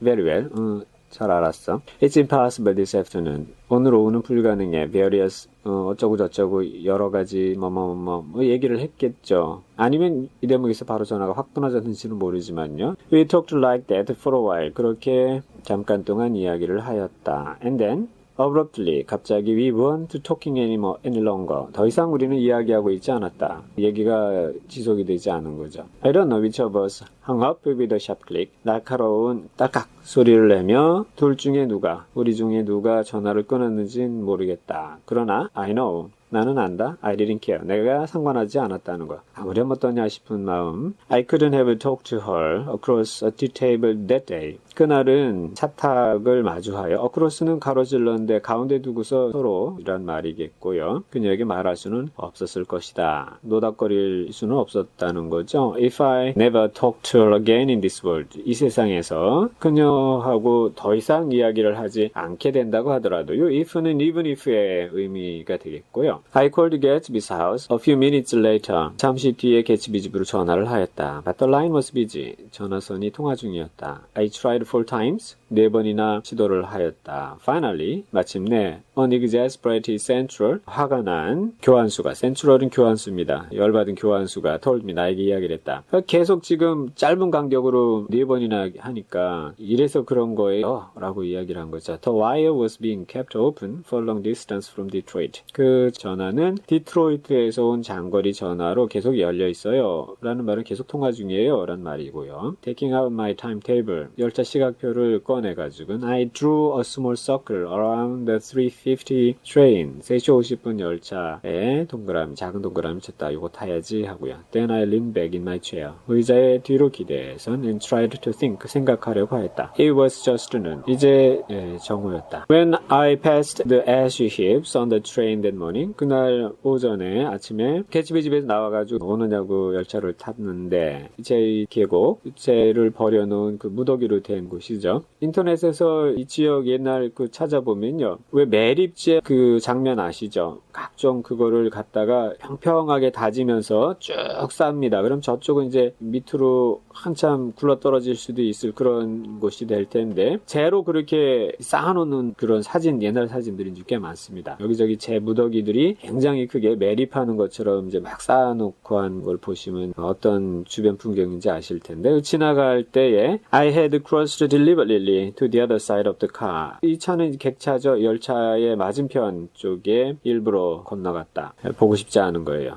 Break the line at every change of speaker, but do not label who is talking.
Very well. 어, 잘 알았어. It's impossible this afternoon. 오늘 오후는 불가능해. Various 어, 어쩌고 저쩌고 여러 가지 뭐뭐뭐 뭐 얘기를 했겠죠. 아니면 이 대목에서 바로 전화가 확 끊어졌는지는 모르지만요. We talked like that for a while. 그렇게 잠깐 동안 이야기를 하였다. And then abruptly 갑자기 we weren't talking anymore any longer. 더 이상 우리는 이야기하고 있지 않았다. 얘기가 지속이 되지 않은 거죠. I don't know which of us hung up with a sharp click. 날카로운 딸깍 소리를 내며 둘 중에 누가 우리 중에 누가 전화를 끊었는진 모르겠다. 그러나 I know 나는 안다. I didn't care. 내가 상관하지 않았다는 거. 아, 우리 어떠냐 싶은 마음. I couldn't have talked to her across a tea table that day. 그날은 차탁을 마주하여 across는 가로질렀는데 가운데 두고서 서로 이란 말이겠고요. 그녀에게 말할 수는 없었을 것이다. 노닥거릴 수는 없었다는 거죠. If I never talked to her again in this world. 이 세상에서 그녀하고 더 이상 이야기를 하지 않게 된다고 하더라도 요 if는 even if의 의미가 되겠고요. I called Gatsby's house a few minutes later. 잠시 뒤에 개츠비 집으로 전화를 하였다. But the line was busy. 전화선이 통화 중이었다. I tried four times. 네 번이나 시도를 하였다. Finally, 마침내 an exasperated central 화가 난 교환수가 central은 교환수입니다. 열받은 교환수가 told me 나에게 이야기를 했다. 계속 지금 짧은 간격으로 네 번이나 하니까 이래서 그런 거예요 라고 이야기를 한 거죠. The wire was being kept open for long distance from Detroit. 그 전화는 디트로이트에서 온 장거리 전화로 계속 열려 있어요. 라는 말은 계속 통화 중이에요. 라는 말이고요. Taking out my timetable. 열차 시각표를 꺼 내가지고 I drew a small circle around the 350 train. 3시 50분 열차에 동그라미, 작은 동그라미 쳤다. 이거 타야지 하고요. Then I leaned back in my chair. 의자에 뒤로 기대선 and tried to think. 생각하려고 했다. It was just noon. 이제 예, 정오였다. When I passed the ash heaps on the train that morning. 그날 오전에 아침에 개집의 집에서 나와가지고 오느냐고 열차를 탔는데 제 계곡, 쟤를 버려놓은 그 무더기로 된 곳이죠. 인터넷에서 이 지역 옛날 그 찾아보면요. 왜 매립지의 그 장면 아시죠? 각종 그거를 갖다가 평평하게 다지면서 쭉 쌉니다. 그럼 저쪽은 이제 밑으로 한참 굴러 떨어질 수도 있을 그런 곳이 될 텐데 재로 그렇게 쌓아놓는 그런 사진 옛날 사진들이 꽤 많습니다. 여기저기 재 무더기들이 굉장히 크게 매립하는 것처럼 이제 막 쌓아놓고 한 걸 보시면 어떤 주변 풍경인지 아실 텐데 지나갈 때에 I had crossed deliberately to the other side of the car. 이 차는 객차죠. 열차의 맞은편 쪽에 일부러 건너갔다. 보고 싶지 않은 거예요.